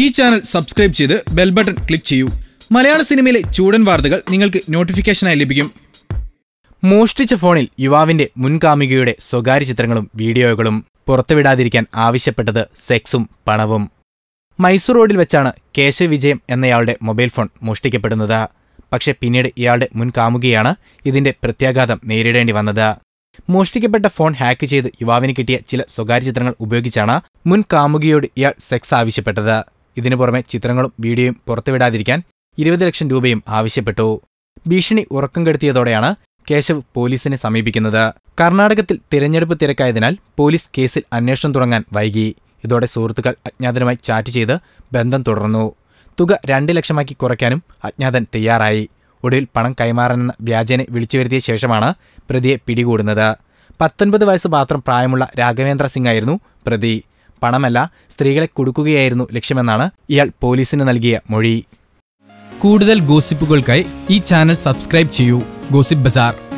ഈ channel subscribe ചെയ്ത് bell button click ചെയ്യൂ. മലയാള സിനിമയിലെ ചൂടൻ വാർത്തകൾ നിങ്ങൾക്ക് നോട്ടിഫിക്കേഷനായി ലഭിക്കും. മോഷ്ടിച്ച ഫോണിൽ യുവാവിന്റെ മുൻകാമികയുടെ സ്വകാര്യ ചിത്രങ്ങളും വീഡിയോകളും പുറത്തുവിടാതിരിക്കാൻ ആവശ്യപ്പെട്ടത് സെക്സും പണവും. മൈസൂർ റോഡിൽ വെച്ചാണ് കേശവ വിജയം എന്നയാളുടെ മൊബൈൽ ഫോൺ മോഷ്ടിക്കപ്പെടുന്നത്. പക്ഷേ പിന്നീട് ഇയാളുടെ മുൻകാമുകിയാണ് ഇതിന്റെ പ്രത്യാഘാതം നേരിടേണ്ടി വന്നത്. മോഷ്ടിക്കപ്പെട്ട ഫോൺ ഹാക്ക് ചെയ്ത് യുവാവിന് കിട്ടിയ ചില സ്വകാര്യ ചിത്രങ്ങൾ ഉപയോഗിച്ചാണ് മുൻ കാമുകിയോട് ഇയാൾ സെക്സ് ആവശ്യപ്പെട്ടത്. ഇതിനു പുറമെ ചിത്രങ്ങളും വീഡിയോയും പുറത്തുവിടാതിരിക്കാൻ ഇരുപത് ലക്ഷം രൂപയും ആവശ്യപ്പെട്ടു. ഭീഷണി ഉറക്കം കെടുത്തിയതോടെയാണ് കേശവ് പോലീസിനെ സമീപിക്കുന്നത്. കർണാടകത്തിൽ തിരഞ്ഞെടുപ്പ് തിരക്കായതിനാൽ പോലീസ് കേസിൽ അന്വേഷണം തുടങ്ങാൻ വൈകി. ഇതോടെ സുഹൃത്തുക്കൾ അജ്ഞാതനുമായി ചാറ്റ് ചെയ്ത് ബന്ധം തുടർന്നു. തുക രണ്ട് ലക്ഷമാക്കി കുറയ്ക്കാനും അജ്ഞാതൻ തയ്യാറായി. ഒടുവിൽ പണം കൈമാറാനെന്ന വ്യാജനെ വിളിച്ചു വരുത്തിയ ശേഷമാണ് പ്രതിയെ പിടികൂടുന്നത്. പത്തൊൻപത് വയസ്സ് മാത്രം പ്രായമുള്ള രാഘവേന്ദ്ര സിംഗ് ആയിരുന്നു പ്രതി. പണമല്ല സ്ത്രീകളെ കൊടുക്കുകയായിരുന്നു ലക്ഷ്യമെന്നാണ് ഇയാൾ പോലീസിന് നൽകിയ മൊഴി. കൂടുതൽ ഗോസിപ്പുകൾക്കായി ഈ ചാനൽ സബ്സ്ക്രൈബ് ചെയ്യൂ. Gossip bazaar.